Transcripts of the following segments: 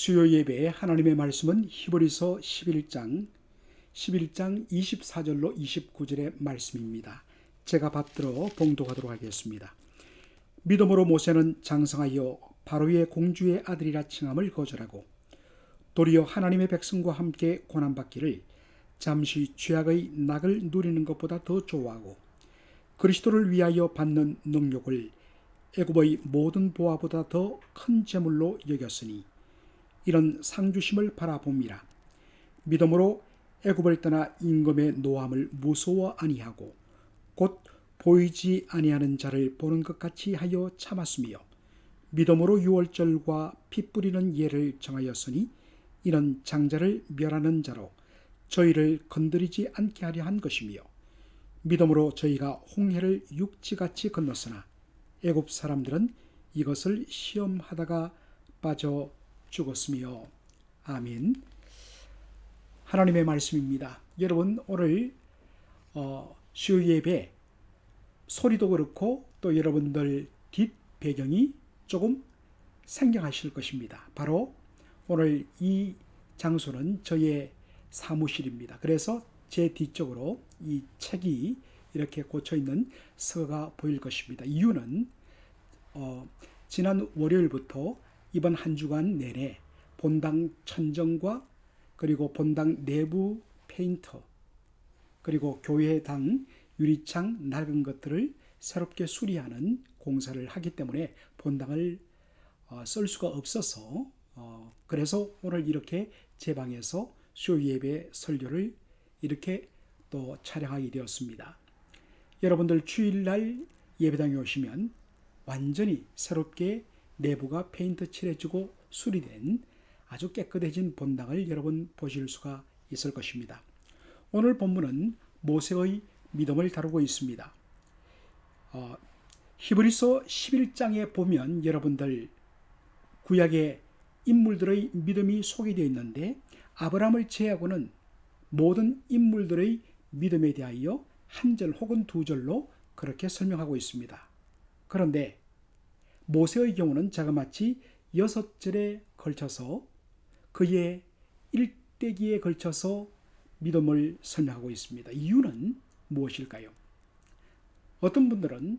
수요 예배에 하나님의 말씀은 히브리서 11장 11장 24절로 29절의 말씀입니다. 제가 받들어 봉독하도록 하겠습니다. 믿음으로 모세는 장성하여 바로의 공주의 아들이라 칭함을 거절하고 도리어 하나님의 백성과 함께 고난받기를 잠시 죄악의 낙을 누리는 것보다 더 좋아하고 그리스도를 위하여 받는 능욕을 애굽의 모든 보화보다 더 큰 재물로 여겼으니 이런 상주심을 바라봅니다. 믿음으로 애굽을 떠나 임금의 노함을 무서워 아니하고 곧 보이지 아니하는 자를 보는 것 같이 하여 참았으며 믿음으로 유월절과 피 뿌리는 예를 정하였으니 이는 장자를 멸하는 자로 저희를 건드리지 않게 하려 한 것이며 믿음으로 저희가 홍해를 육지같이 건넜으나 애굽 사람들은 이것을 시험하다가 빠져 죽었으며 아멘. 하나님의 말씀입니다. 여러분 오늘 어, 수요 예배 소리도 그렇고 또 여러분들 뒷 배경이 조금 생경하실 것입니다. 바로 오늘 이 장소는 저의 사무실입니다. 그래서 제 뒤쪽으로 이 책이 이렇게 꽂혀 있는 서가 보일 것입니다. 이유는 어, 지난 월요일부터 이번 한 주간 내내 본당 천정과 그리고 본당 내부 페인터 그리고 교회당 유리창 낡은 것들을 새롭게 수리하는 공사를 하기 때문에 본당을 어, 쓸 수가 없어서 어, 그래서 오늘 이렇게 제 방에서 쇼 예배 설교를 이렇게 또 촬영하게 되었습니다. 여러분들 주일날 예배당에 오시면 완전히 새롭게 내부가 페인트 칠해지고 수리된 아주 깨끗해진 본당을 여러분 보실 수가 있을 것입니다. 오늘 본문은 모세의 믿음을 다루고 있습니다. 어, 히브리서 11장에 보면 여러분들 구약의 인물들의 믿음이 소개되어 있는데 아브라함을 제외하고는 모든 인물들의 믿음에 대하여 한 절 혹은 두 절로 그렇게 설명하고 있습니다. 그런데 모세의 경우는 자그마치 여섯 절에 걸쳐서 그의 일대기에 걸쳐서 믿음을 설명하고 있습니다. 이유는 무엇일까요? 어떤 분들은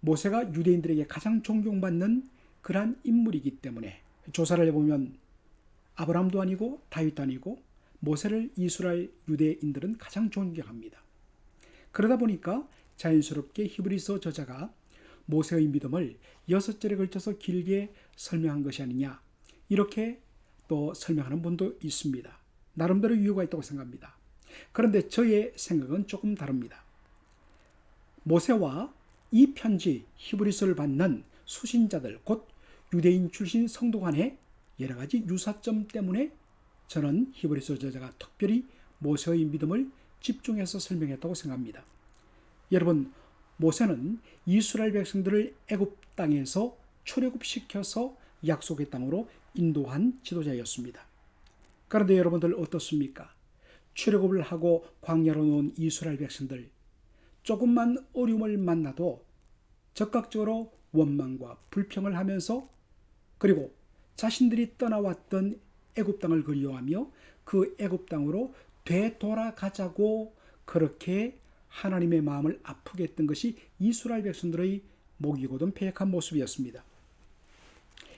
모세가 유대인들에게 가장 존경받는 그러한 인물이기 때문에 조사를 해보면 아브라함도 아니고 다윗도 아니고 모세를 이스라엘 유대인들은 가장 존경합니다. 그러다 보니까 자연스럽게 히브리서 저자가 모세의 믿음을 여섯 절에 걸쳐서 길게 설명한 것이 아니냐 이렇게 또 설명하는 분도 있습니다. 나름대로 이유가 있다고 생각합니다. 그런데 저의 생각은 조금 다릅니다. 모세와 이 편지 히브리서를 받는 수신자들 곧 유대인 출신 성도 간의 여러 가지 유사점 때문에 저는 히브리서 저자가 특별히 모세의 믿음을 집중해서 설명했다고 생각합니다. 여러분 모세는 이스라엘 백성들을 애굽 땅에서 출애굽시켜서 약속의 땅으로 인도한 지도자였습니다. 그런데 여러분들 어떻습니까? 출애굽을 하고 광야로 놓은 이스라엘 백성들 조금만 어려움을 만나도 적극적으로 원망과 불평을 하면서 그리고 자신들이 떠나왔던 애굽 땅을 그리워하며 그 애굽 땅으로 되돌아가자고 그렇게 하나님의 마음을 아프게 했던 것이 이스라엘 백성들의 목이고든 폐역한 모습이었습니다.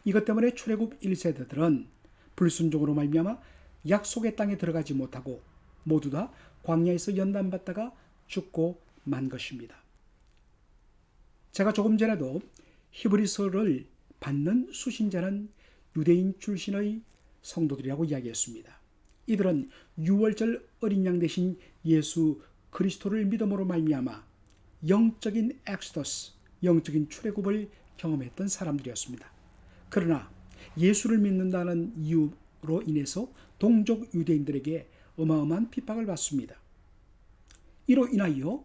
이것 때문에 출애굽 1세대들은 불순종으로 말미암아 약속의 땅에 들어가지 못하고 모두 다 광야에서 연단받다가 죽고 만 것입니다. 제가 조금 전에도 히브리서를 받는 수신자는 유대인 출신의 성도들이라고 이야기했습니다. 이들은 유월절 어린 양 대신 예수 그리스도를 믿음으로 말미암아 영적인 엑스더스, 영적인 출애굽을 경험했던 사람들이었습니다. 그러나 예수를 믿는다는 이유로 인해서 동족 유대인들에게 어마어마한 핍박을 받습니다. 이로 인하여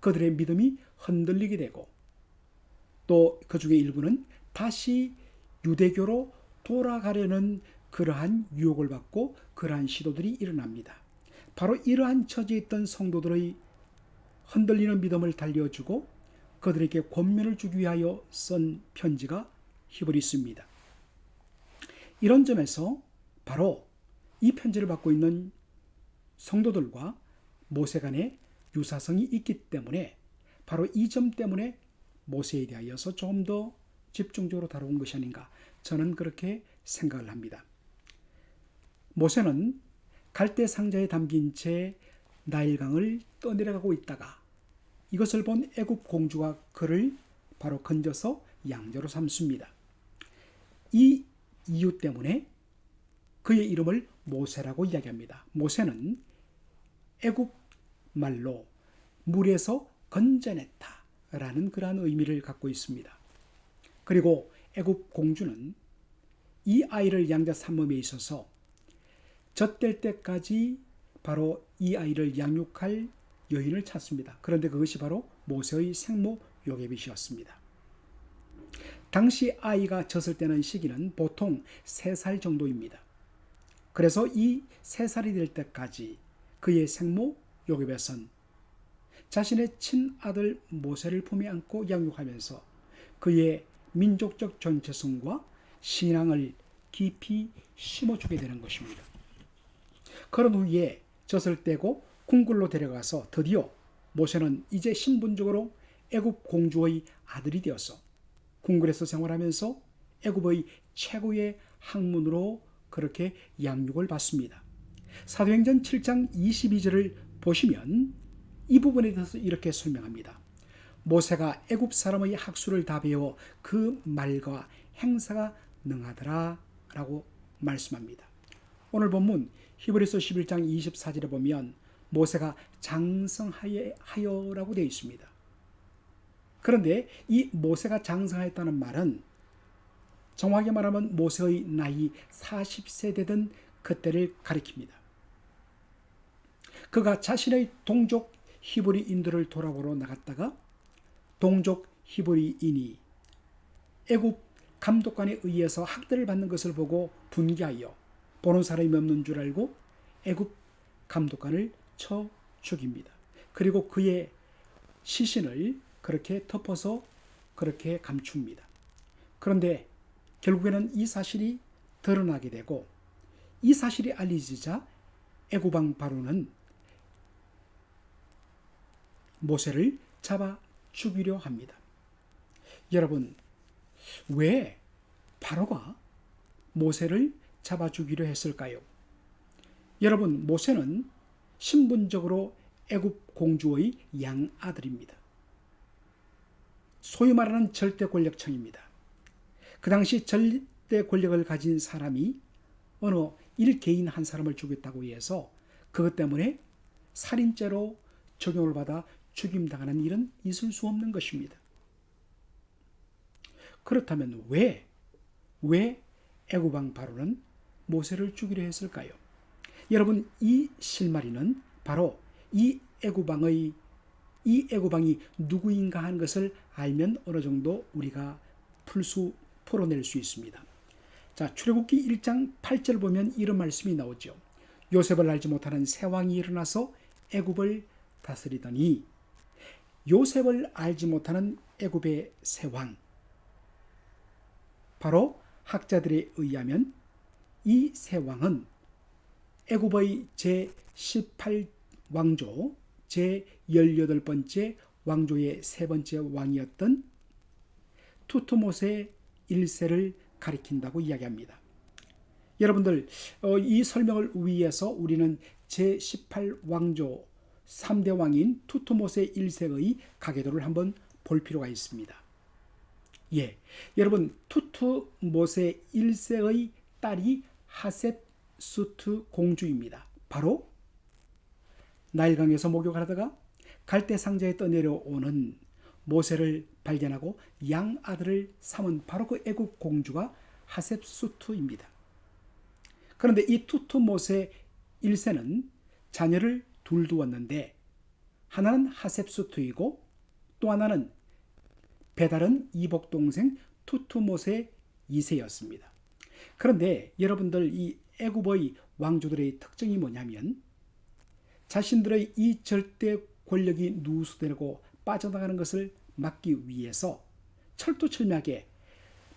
그들의 믿음이 흔들리게 되고 또 그 중에 일부는 다시 유대교로 돌아가려는 그러한 유혹을 받고 그러한 시도들이 일어납니다. 바로 이러한 처지에 있던 성도들의 흔들리는 믿음을 달려주고 그들에게 권면을 주기 위하여 쓴 편지가 히브리스입니다. 이런 점에서 바로 이 편지를 받고 있는 성도들과 모세 간의 유사성이 있기 때문에 바로 이 점 때문에 모세에 대하여서 조금 더 집중적으로 다루은 것이 아닌가 저는 그렇게 생각을 합니다. 모세는 갈대 상자에 담긴 채 나일강을 떠내려가고 있다가 이것을 본 애굽 공주가 그를 바로 건져서 양자로 삼습니다. 이 이유 때문에 그의 이름을 모세라고 이야기합니다. 모세는 애굽 말로 물에서 건져냈다라는 그러한 의미를 갖고 있습니다. 그리고 애굽 공주는 이 아이를 양자 삼음에 있어서 젖될 때까지 바로 이 아이를 양육할 여인을 찾습니다. 그런데 그것이 바로 모세의 생모 요게빗이었습니다. 당시 아이가 젖을 때는 시기는 보통 3살 정도입니다. 그래서 이 3살이 될 때까지 그의 생모 요게벳은 자신의 친아들 모세를 품에 안고 양육하면서 그의 민족적 정체성과 신앙을 깊이 심어주게 되는 것입니다. 그런 후에 젖을 떼고 궁굴로 데려가서 드디어 모세는 이제 신분적으로 애굽 공주의 아들이 되어서 궁굴에서 생활하면서 애굽의 최고의 학문으로 그렇게 양육을 받습니다. 사도행전 7장 22절을 보시면 이 부분에 대해서 이렇게 설명합니다. 모세가 애굽 사람의 학수를 다 배워 그 말과 행사가 능하더라 라고 말씀합니다. 오늘 본문 히브리서 11장 24절에 보면 모세가 장성하여라고 되어 있습니다. 그런데 이 모세가 장성하였다는 말은 정확하게 말하면 모세의 나이 40세 되던 그때를 가리킵니다. 그가 자신의 동족 히브리인들을 돌아보러 나갔다가 동족 히브리인이 애굽 감독관에 의해서 학대를 받는 것을 보고 분개하여 보는 사람이 없는 줄 알고 애굽 감독관을 쳐 죽입니다. 그리고 그의 시신을 그렇게 덮어서 그렇게 감춥니다. 그런데 결국에는 이 사실이 드러나게 되고 이 사실이 알려지자 애굽왕 바로는 모세를 잡아 죽이려 합니다. 여러분, 왜 바로가 모세를 잡아 죽이려 했을까요? 여러분, 모세는 신분적으로 애굽 공주의 양 아들입니다. 소위 말하는 절대 권력층입니다. 그 당시 절대 권력을 가진 사람이 어느 일개인 한 사람을 죽였다고 해서 그것 때문에 살인죄로 적용을 받아 죽임당하는 일은 있을 수 없는 것입니다. 그렇다면 왜, 왜 애굽왕 바로는 모세를 죽이려 했을까요? 여러분 이 실마리는 바로 이 애굽왕의 이 애굽왕이 누구인가 하는 것을 알면 어느 정도 우리가 풀 수 풀어낼 수 있습니다. 자, 출애굽기 1장 8절 보면 이런 말씀이 나오죠. 요셉을 알지 못하는 새 왕이 일어나서 애굽을 다스리더니 요셉을 알지 못하는 애굽의 새 왕. 바로 학자들에 의하면 이새 왕은 애굽의 제18 왕조, 제18번째 왕조의 세 번째 왕이었던 투트모세 1세를 가리킨다고 이야기합니다. 여러분들 어, 이 설명을 위해서 우리는 제18 왕조 3대 왕인 투트모세 1세의 가계도를 한번 볼 필요가 있습니다. 예, 여러분 투트모세 1세의 딸이 하셉수트 공주입니다. 바로 나일강에서 목욕하다가 갈대 상자에 떠내려오는 모세를 발견하고 양 아들을 삼은 바로 그 애국 공주가 하셉수트입니다. 그런데 이 투트모세 1세는 자녀를 둘 두었는데 하나는 하셉수트이고 또 하나는 배다른 이복 동생 투투모세 2세였습니다. 그런데 여러분들 이 애굽의 왕조들의 특징이 뭐냐면 자신들의 이 절대 권력이 누수되고 빠져나가는 것을 막기 위해서 철두철미하게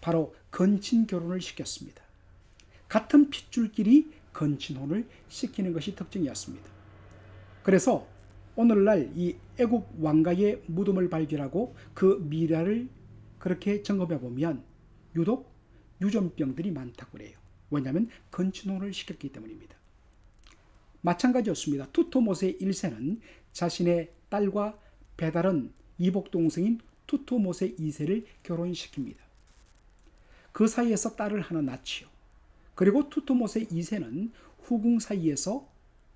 바로 건친 결혼을 시켰습니다. 같은 핏줄끼리 건친혼을 시키는 것이 특징이었습니다. 그래서 오늘날 이 애굽 왕가의 무덤을 발견하고 그 미라를 그렇게 점검해 보면 유독 유전병들이 많다고 그래요. 왜냐하면 건친혼을 시켰기 때문입니다. 마찬가지였습니다. 투토못의 1세는 자신의 딸과 배다른 이복 동생인 투토못의 2세를 결혼시킵니다. 그 사이에서 딸을 하나 낳지요. 그리고 투토못의 2세는 후궁 사이에서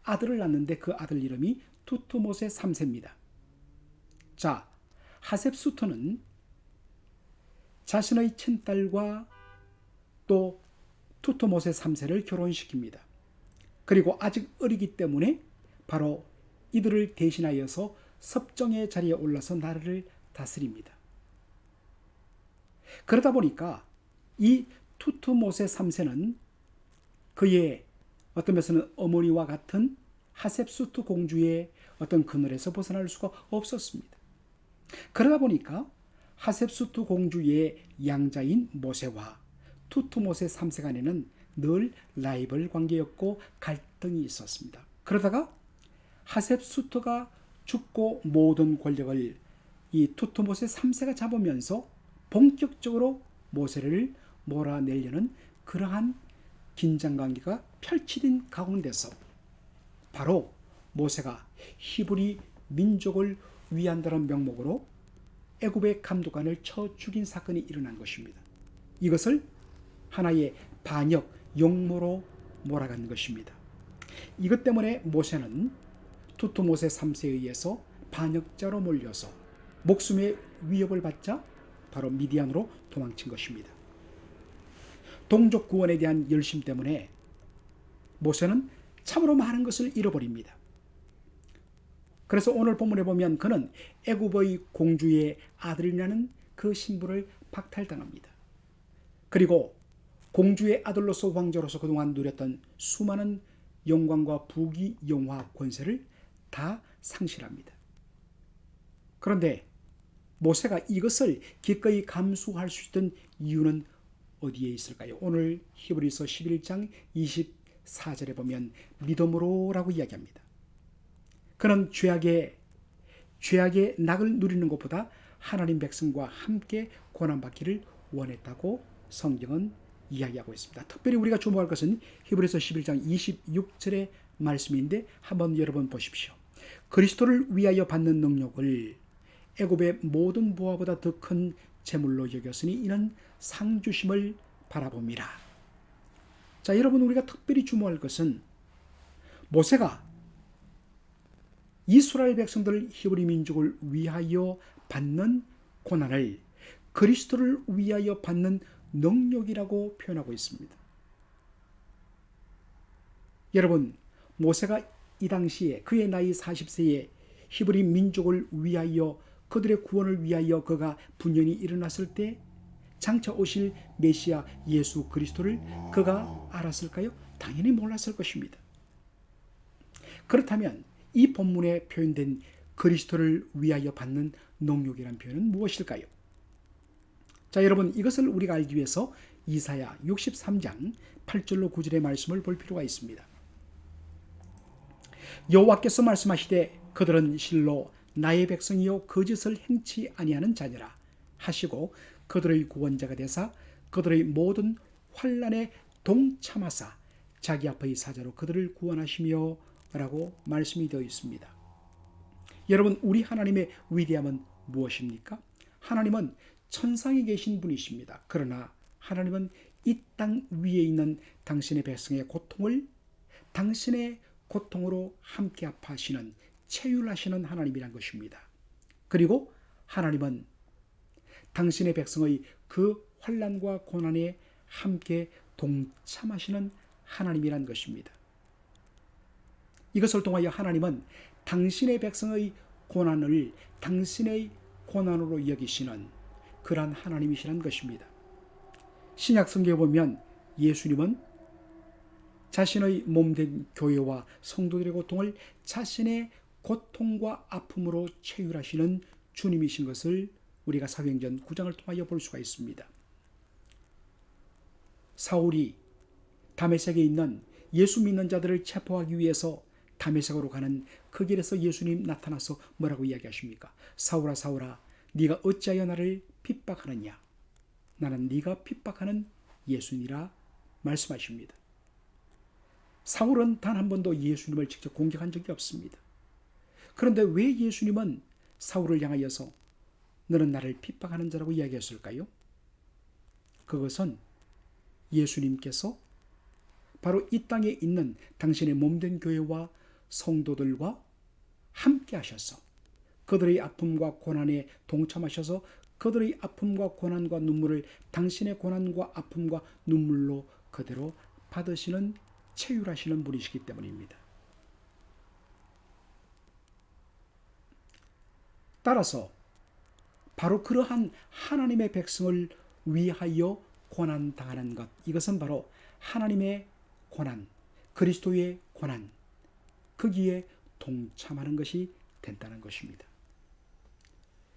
아들을 낳는데 그 아들 이름이 투토못의 3세입니다. 자, 하셉수토는 자신의 친딸과 또 투토못의 3세를 결혼시킵니다. 그리고 아직 어리기 때문에 바로 이들을 대신하여서 섭정의 자리에 올라서 나라를 다스립니다. 그러다 보니까 이 투투못의 3세는 그의 어떤 면에서는 어머니와 같은 하셉수트 공주의 어떤 그늘에서 벗어날 수가 없었습니다. 그러다 보니까 하셉수트 공주의 양자인 모세와 투투못의 3세 간에는 늘 라이벌 관계였고 갈등이 있었습니다. 그러다가 하셉수트가 죽고 모든 권력을 이 투투못의 3세가 잡으면서 본격적으로 모세를 몰아내려는 그러한 긴장 관계가 펼치된 가운데서 바로 모세가 히브리 민족을 위한다는 명목으로 애굽의 감독관을 쳐 죽인 사건이 일어난 것입니다. 이것을 하나의 반역 용모로 몰아간 것입니다. 이것 때문에 모세는 투투모세 3세에 의해서 반역자로 몰려서 목숨의 위협을 받자 바로 미디안으로 도망친 것입니다. 동족 구원에 대한 열심 때문에 모세는 참으로 많은 것을 잃어버립니다. 그래서 오늘 본문에 보면 그는 애굽의 공주의 아들이라는 그 신분을 박탈당합니다. 그리고 공주의 아들로서 왕자로서 그동안 누렸던 수많은 영광과 부귀, 영화, 권세를 다 상실합니다. 그런데 모세가 이것을 기꺼이 감수할 수 있던 이유는 어디에 있을까요? 오늘 히브리서 11장 24절에 보면 믿음으로라고 이야기합니다. 그는 죄악의 죄악의 낙을 누리는 것보다 하나님 백성과 함께 고난 받기를 원했다고 성경은 이야기하고 있습니다. 특별히 우리가 주목할 것은 히브리서 11장 26절의 말씀인데 한번 여러분 보십시오. 그리스도를 위하여 받는 능력을 애굽의 모든 부하보다 더 큰 재물로 여겼으니 이는 상 주심을 바라봅니다. 자, 여러분 우리가 특별히 주목할 것은 모세가 이스라엘 백성들 히브리 민족을 위하여 받는 고난을 그리스도를 위하여 받는 능력이라고 표현하고 있습니다. 여러분, 모세가 이 당시에 그의 나이 40세에 히브리 민족을 위하여 그들의 구원을 위하여 그가 분연히 일어났을 때 장차 오실 메시아 예수 그리스도를 그가 알았을까요? 당연히 몰랐을 것입니다. 그렇다면 이 본문에 표현된 그리스도를 위하여 받는 능력이란 표현은 무엇일까요? 자, 여러분 이것을 우리가 알기 위해서 이사야 63장 8절로 9절의 말씀을 볼 필요가 있습니다. 여호와께서 말씀하시되 그들은 실로 나의 백성이요 거짓을 행치 아니하는 자녀라 하시고 그들의 구원자가 되사 그들의 모든 환란에 동참하사 자기 앞의 사자로 그들을 구원하시며 라고 말씀이 되어 있습니다. 여러분 우리 하나님의 위대함은 무엇입니까? 하나님은 천상에 계신 분이십니다. 그러나 하나님은 이 땅 위에 있는 당신의 백성의 고통을 당신의 고통으로 함께 아파하시는 체휼하시는 하나님이란 것입니다. 그리고 하나님은 당신의 백성의 그 환란과 고난에 함께 동참하시는 하나님이란 것입니다. 이것을 통하여 하나님은 당신의 백성의 고난을 당신의 고난으로 여기시는 그러한 하나님이시란 것입니다. 신약 성경에 보면 예수님은 자신의 몸된 교회와 성도들의 고통을 자신의 고통과 아픔으로 체휼하시는 주님이신 것을 우리가 사도행전 9장을 통하여 볼 수가 있습니다. 사울이 다메섹에 있는 예수 믿는 자들을 체포하기 위해서 다메섹으로 가는 그 길에서 예수님 나타나서 뭐라고 이야기하십니까? 사울아 사울아 네가 어찌하여 나를 핍박하느냐? 나는 네가 핍박하는 예수니라 말씀하십니다. 사울은 단 한 번도 예수님을 직접 공격한 적이 없습니다. 그런데 왜 예수님은 사울을 향하여서 너는 나를 핍박하는 자라고 이야기했을까요? 그것은 예수님께서 바로 이 땅에 있는 당신의 몸된 교회와 성도들과 함께 하셔서 그들의 아픔과 고난에 동참하셔서 그들의 아픔과 고난과 눈물을 당신의 고난과 아픔과 눈물로 그대로 받으시는 체휼하시는 분이시기 때문입니다. 따라서 바로 그러한 하나님의 백성을 위하여 고난 당하는 것 이것은 바로 하나님의 고난 그리스도의 고난 거기에 동참하는 것이 된다는 것입니다.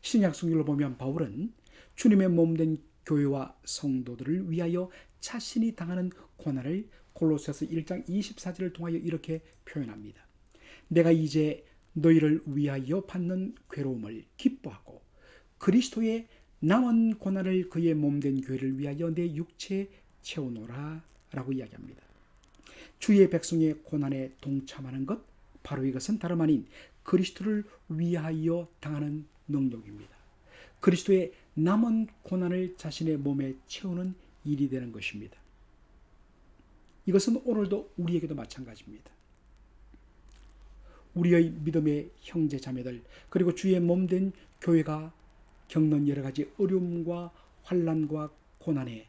신약 성경을 보면 바울은 주님의 몸된 교회와 성도들을 위하여 자신이 당하는 고난을 골로새서 1장 24절을 통하여 이렇게 표현합니다. 내가 이제 너희를 위하여 받는 괴로움을 기뻐하고 그리스도의 남은 고난을 그의 몸된 교회를 위하여 내 육체에 채우노라 라고 이야기합니다. 주의 백성의 고난에 동참하는 것 바로 이것은 다름 아닌 그리스도를 위하여 당하는 능력입니다. 그리스도의 남은 고난을 자신의 몸에 채우는 일이 되는 것입니다. 이것은 오늘도 우리에게도 마찬가지입니다. 우리의 믿음의 형제 자매들 그리고 주의 몸된 교회가 겪는 여러 가지 어려움과 환란과 고난에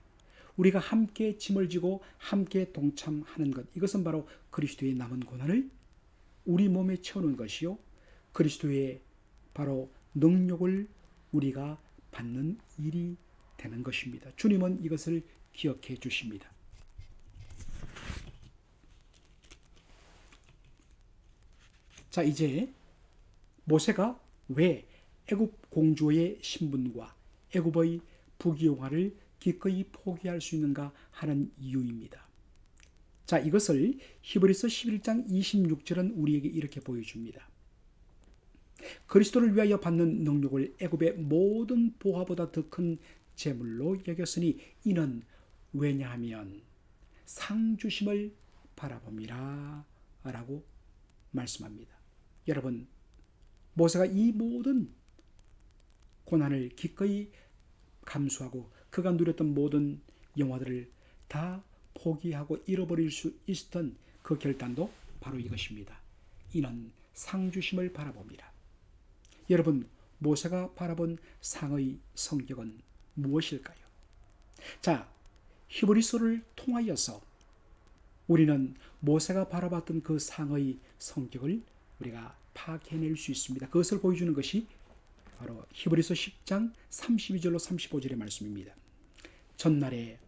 우리가 함께 짐을 지고 함께 동참하는 것 이것은 바로 그리스도의 남은 고난을 우리 몸에 채우는 것이요 그리스도의 바로 능력을 우리가 받는 일이 되는 것입니다. 주님은 이것을 기억해 주십니다. 자, 이제 모세가 왜 애굽 공주의 신분과 애굽의 부귀영화를 기꺼이 포기할 수 있는가 하는 이유입니다. 자, 이것을 히브리서 11장 26절은 우리에게 이렇게 보여줍니다. 그리스도를 위하여 받는 능력을 애굽의 모든 보화보다 더 큰 재물로 여겼으니 이는 왜냐하면 상 주심을 바라봅니다. 라고 말씀합니다. 여러분, 모세가 이 모든 고난을 기꺼이 감수하고 그가 누렸던 모든 영화들을 다 포기하고 잃어버릴 수 있었던 그 결단도 바로 이것입니다. 이는 상주심을 바라봅니다. 여러분, 모세가 바라본 상의 성격은 무엇일까요? 자, 히브리서를 통하여서 우리는 모세가 바라봤던 그 상의 성격을 우리가 파악해낼 수 있습니다. 그것을 보여주는 것이 바로 히브리서 10장 32절로 35절의 말씀입니다. 전날에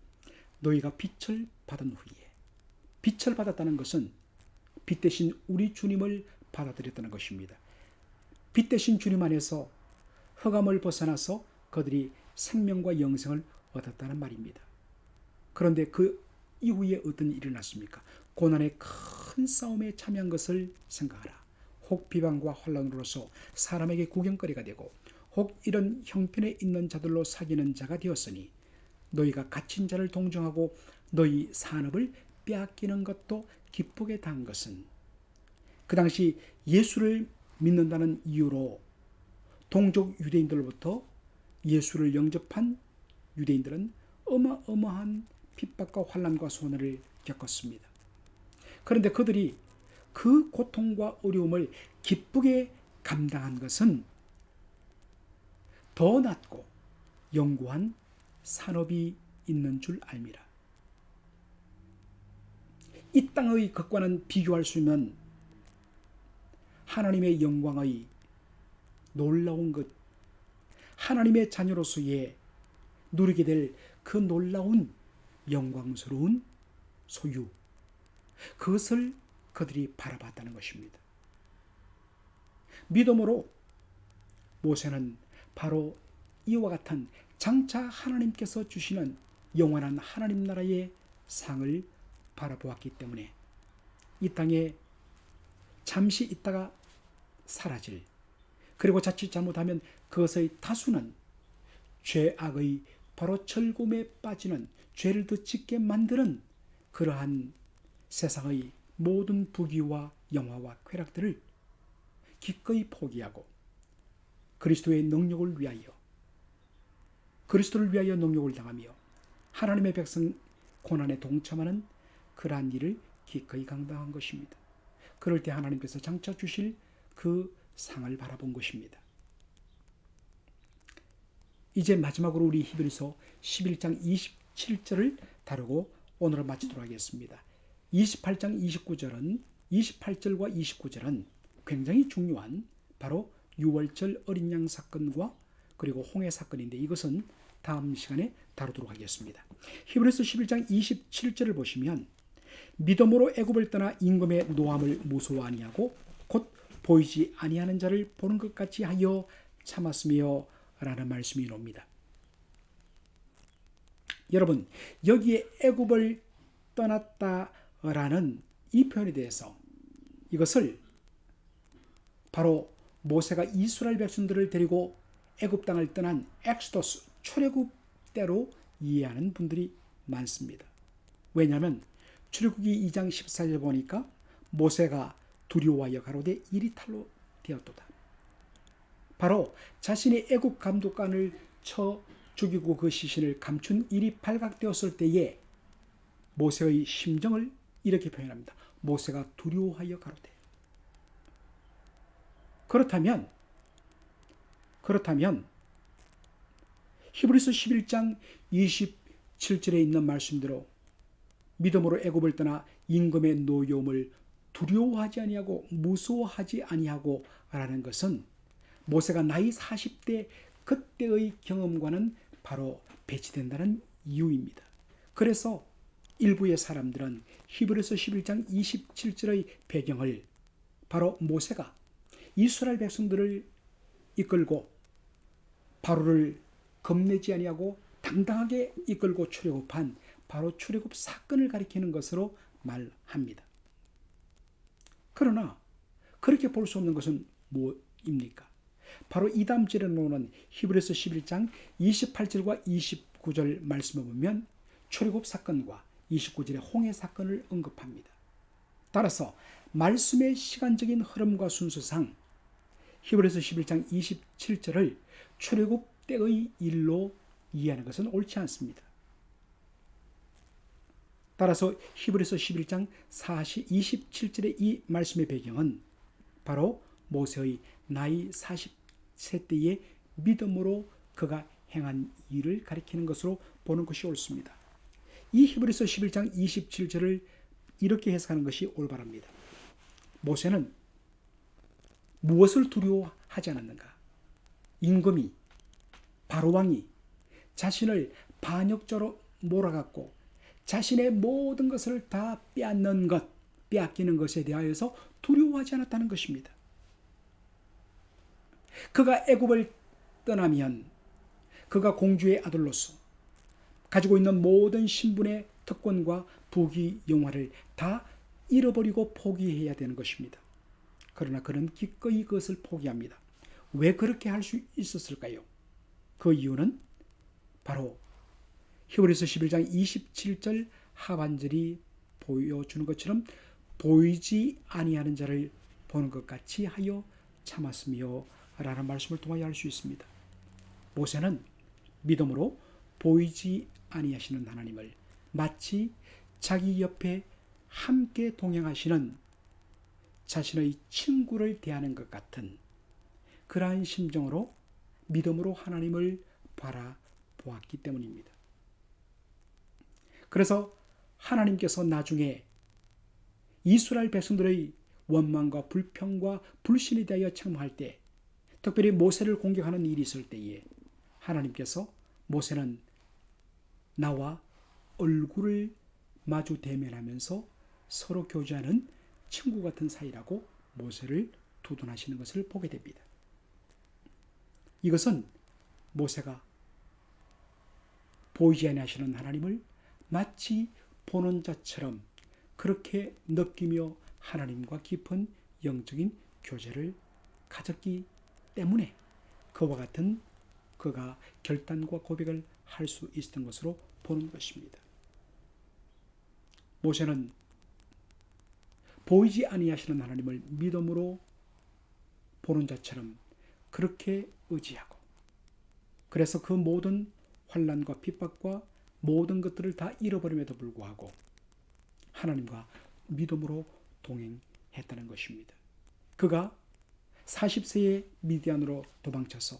너희가 빛을 받은 후에 빛을 받았다는 것은 빛 대신 우리 주님을 받아들였다는 것입니다. 빛 대신 주님 안에서 허감을 벗어나서 그들이 생명과 영생을 얻었다는 말입니다. 그런데 그 이후에 어떤 일이 났습니까? 고난의 큰 싸움에 참여한 것을 생각하라. 혹 비방과 환란으로서 사람에게 구경거리가 되고 혹 이런 형편에 있는 자들로 사귀는 자가 되었으니 너희가 갇힌 자를 동정하고 너희 산업을 빼앗기는 것도 기쁘게 단 것은 그 당시 예수를 믿는다는 이유로 동족 유대인들로부터 예수를 영접한 유대인들은 어마어마한 핍박과 환란과 손해를 겪었습니다. 그런데 그들이 그 고통과 어려움을 기쁘게 감당한 것은 더 낫고 영구한 산업이 있는 줄 알미라. 이 땅의 것과는 비교할 수 있는 하나님의 영광의 놀라운 것, 하나님의 자녀로서의 누리게 될 그 놀라운 영광스러운 소유, 그것을 그들이 바라봤다는 것입니다. 믿음으로 모세는 바로 이와 같은 장차 하나님께서 주시는 영원한 하나님 나라의 상을 바라보았기 때문에 이 땅에 잠시 있다가 사라질 그리고 자칫 잘못하면 그것의 다수는 죄악의 바로 철곰에 빠지는 죄를 더 짓게 만드는 그러한 세상의 모든 부귀와 영화와 쾌락들을 기꺼이 포기하고 그리스도의 능력을 위하여 그리스도를 위하여 능력을 당하며 하나님의 백성 고난에 동참하는 그러한 일을 기꺼이 감당한 것입니다. 그럴 때 하나님께서 장차 주실 그 상을 바라본 것입니다. 이제 마지막으로 우리 히브리서 11장 27절을 다루고 오늘을 마치도록 하겠습니다. 28장 29절은 28절과 29절은 굉장히 중요한 바로 6월절 어린 양 사건과 그리고 홍해 사건인데 이것은 다음 시간에 다루도록 하겠습니다. 히브리서 11장 27절을 보시면 믿음으로 애굽을 떠나 임금의 노함을 무서워 아니하고 곧 보이지 아니하는 자를 보는 것 같이 하여 참았으며 라는 말씀이 나옵니다. 여러분 여기에 애굽을 떠났다라는 이 표현에 대해서 이것을 바로 모세가 이스라엘 백성들을 데리고 애굽 땅을 떠난 엑스도스 출애굽 때로 이해하는 분들이 많습니다. 왜냐하면 출애굽기 2장 14절 보니까 모세가 두려워하여 가로되 이리 탈로 되었도다. 바로 자신이 애굽 감독관을 쳐 죽이고 그 시신을 감춘 일이 발각되었을 때에 모세의 심정을 이렇게 표현합니다. 모세가 두려워하여 가로되. 그렇다면 그렇다면 히브리서 11장 27절에 있는 말씀대로 믿음으로 애굽을 떠나 임금의 노여움을 두려워하지 아니하고 무서워하지 아니하고 라는 것은 모세가 나이 40대 그때의 경험과는 바로 배치된다는 이유입니다. 그래서 일부의 사람들은 히브리서 11장 27절의 배경을 바로 모세가 이스라엘 백성들을 이끌고 바로를 겁내지 아니하고 당당하게 이끌고 출애굽한 바로 출애굽 사건을 가리키는 것으로 말합니다. 그러나 그렇게 볼 수 없는 것은 뭐입니까? 바로 이 다음 절에 나오는 히브리서 11장 28절과 29절 말씀을 보면 출애굽 사건과 29절의 홍해 사건을 언급합니다. 따라서 말씀의 시간적인 흐름과 순서상 히브리서 11장 27절을 출애굽 때의 일로 이해하는 것은 옳지 않습니다. 따라서 히브리서 11장 40, 27절의 이 말씀의 배경은 바로 모세의 나이 40세 때의 믿음으로 그가 행한 일을 가리키는 것으로 보는 것이 옳습니다. 이 히브리서 11장 27절을 이렇게 해석하는 것이 올바랍니다. 모세는 무엇을 두려워하지 않았는가? 임금이 바로왕이 자신을 반역자로 몰아갔고 자신의 모든 것을 다 빼앗는 것, 빼앗기는 것에 대하여서 두려워하지 않았다는 것입니다. 그가 애굽을 떠나면 그가 공주의 아들로서 가지고 있는 모든 신분의 특권과 부귀 영화를 다 잃어버리고 포기해야 되는 것입니다. 그러나 그는 기꺼이 그것을 포기합니다. 왜 그렇게 할 수 있었을까요? 그 이유는 바로 히브리서 11장 27절 하반절이 보여주는 것처럼 보이지 아니하는 자를 보는 것 같이 하여 참았으며 라는 말씀을 통하여 알 수 있습니다. 모세는 믿음으로 보이지 아니하시는 하나님을 마치 자기 옆에 함께 동행하시는 자신의 친구를 대하는 것 같은 그러한 심정으로 믿음으로 하나님을 바라보았기 때문입니다. 그래서 하나님께서 나중에 이스라엘 백성들의 원망과 불평과 불신에 대하여 책망할 때 특별히 모세를 공격하는 일이 있을 때에 하나님께서 모세는 나와 얼굴을 마주 대면하면서 서로 교제하는 친구 같은 사이라고 모세를 두둔하시는 것을 보게 됩니다. 이것은 모세가 보이지 아니하시는 하나님을 마치 보는 자처럼 그렇게 느끼며 하나님과 깊은 영적인 교제를 가졌기 때문에 그와 같은 그가 결단과 고백을 할 수 있었던 것으로 보는 것입니다. 모세는 보이지 아니하시는 하나님을 믿음으로 보는 자처럼 그렇게 의지하고 그래서 그 모든 환란과 핍박과 모든 것들을 다 잃어버림에도 불구하고 하나님과 믿음으로 동행했다는 것입니다. 그가 40세에 미디안으로 도망쳐서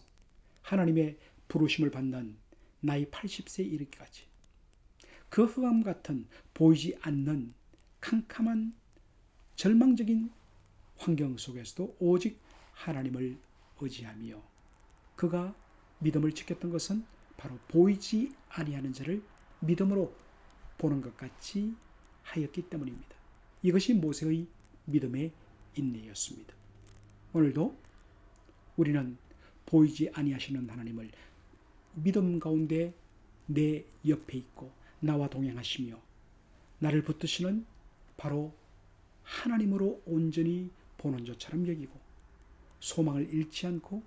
하나님의 부르심을 받는 나이 80세에 이르기까지 그 흑암 같은 보이지 않는 캄캄한 절망적인 환경 속에서도 오직 하나님을 의지하며 그가 믿음을 지켰던 것은 바로 보이지 아니하는 자를 믿음으로 보는 것 같이 하였기 때문입니다. 이것이 모세의 믿음의 인내였습니다. 오늘도 우리는 보이지 아니하시는 하나님을 믿음 가운데 내 옆에 있고 나와 동행하시며 나를 붙드시는 바로 하나님으로 온전히 보는 자처럼 여기고 소망을 잃지 않고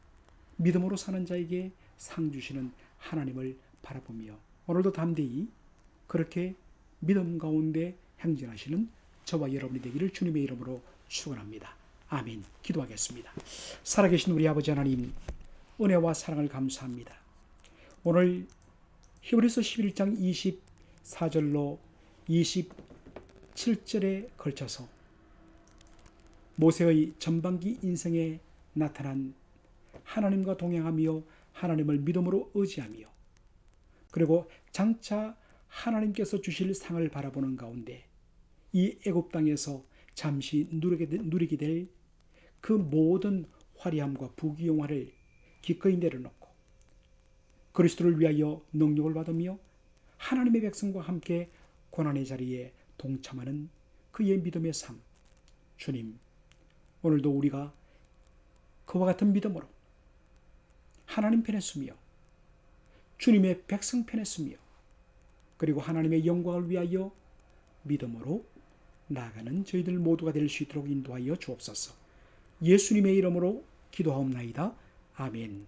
믿음으로 사는 자에게 상 주시는 하나님을 바라보며 오늘도 담대히 그렇게 믿음 가운데 행진하시는 저와 여러분이 되기를 주님의 이름으로 축원합니다. 아멘. 기도하겠습니다. 살아계신 우리 아버지 하나님 은혜와 사랑을 감사합니다. 오늘 히브리서 11장 24절로 27절에 걸쳐서 모세의 전반기 인생에 나타난 하나님과 동행하며 하나님을 믿음으로 의지하며 그리고 장차 하나님께서 주실 상을 바라보는 가운데 이 애굽 땅에서 잠시 누리게 될 그 모든 화려함과 부귀영화를 기꺼이 내려놓고 그리스도를 위하여 능력을 받으며 하나님의 백성과 함께 고난의 자리에 동참하는 그의 믿음의 삶. 주님, 오늘도 우리가 그와 같은 믿음으로 하나님 편에 서며 주님의 백성 편에 서며 그리고 하나님의 영광을 위하여 믿음으로 나아가는 저희들 모두가 될 수 있도록 인도하여 주옵소서. 예수님의 이름으로 기도하옵나이다. 아멘.